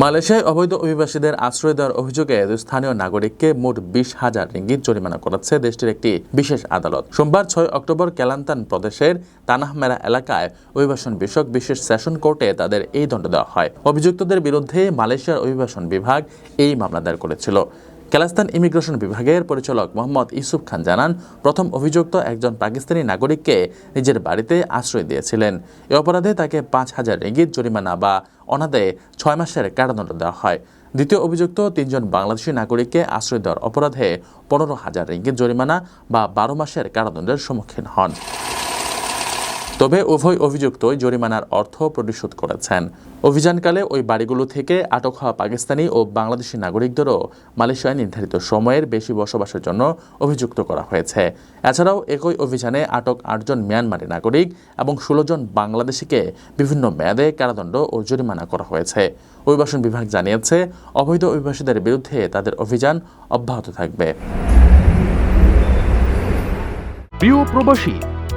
মালয়েশিয়ায় অবৈধ অভিবাসীদের আশ্রয় দেওয়ার অভিযোগে স্থানীয় নাগরিককে মোট বিশ হাজার রিঙ্গিত জরিমানা করাচ্ছে দেশটির একটি বিশেষ আদালত। সোমবার ছয় অক্টোবর কেলান্তান প্রদেশের তানাহমেরা এলাকায় অভিবাসন বিষয়ক বিশেষ সেশন কোর্টে তাদের এই দণ্ড দেওয়া হয়। অভিযুক্তদের বিরুদ্ধে মালয়েশিয়ার অভিবাসন বিভাগ এই মামলা দায়ের করেছিল। কেলাস্তান ইমিগ্রেশন বিভাগের পরিচালক মোহাম্মদ ইউসুফ খান জানান, প্রথম অভিযুক্ত একজন পাকিস্তানি নাগরিককে নিজের বাড়িতে আশ্রয় দিয়েছিলেন। এ অপরাধে তাকে পাঁচ হাজার রিঙ্গিত জরিমানা বা অনাদায়ে ছয় মাসের কারাদণ্ড দেওয়া হয়। দ্বিতীয় অভিযুক্ত তিনজন বাংলাদেশি নাগরিককে আশ্রয় দেওয়ার অপরাধে পনেরো হাজার রিঙ্গিত জরিমানা বা বারো মাসের কারাদণ্ডের সম্মুখীন হন। তবে উভয় অভিযুক্তই জরিমানার অর্থ পরিশোধ করেছেন। অভিযানকালে ওই বাড়িগুলো থেকে আটক হওয়া পাকিস্তানি ও বাংলাদেশি নাগরিকদেরও মালয়েশিয়ায় নির্ধারিত সময়ের বেশি বসবাসের জন্য অভিযুক্ত করা হয়েছে। এছাড়াও একই অভিযানে আটক আটজন মিয়ানমারি নাগরিক এবং ষোলো জন বাংলাদেশিকে বিভিন্ন মেয়াদে কারাদণ্ড ও জরিমানা করা হয়েছে। অভিবাসন বিভাগ জানিয়েছে, অবৈধ অভিবাসীদের বিরুদ্ধে তাদের অভিযান অব্যাহত থাকবে। প্রিয় প্রবাসী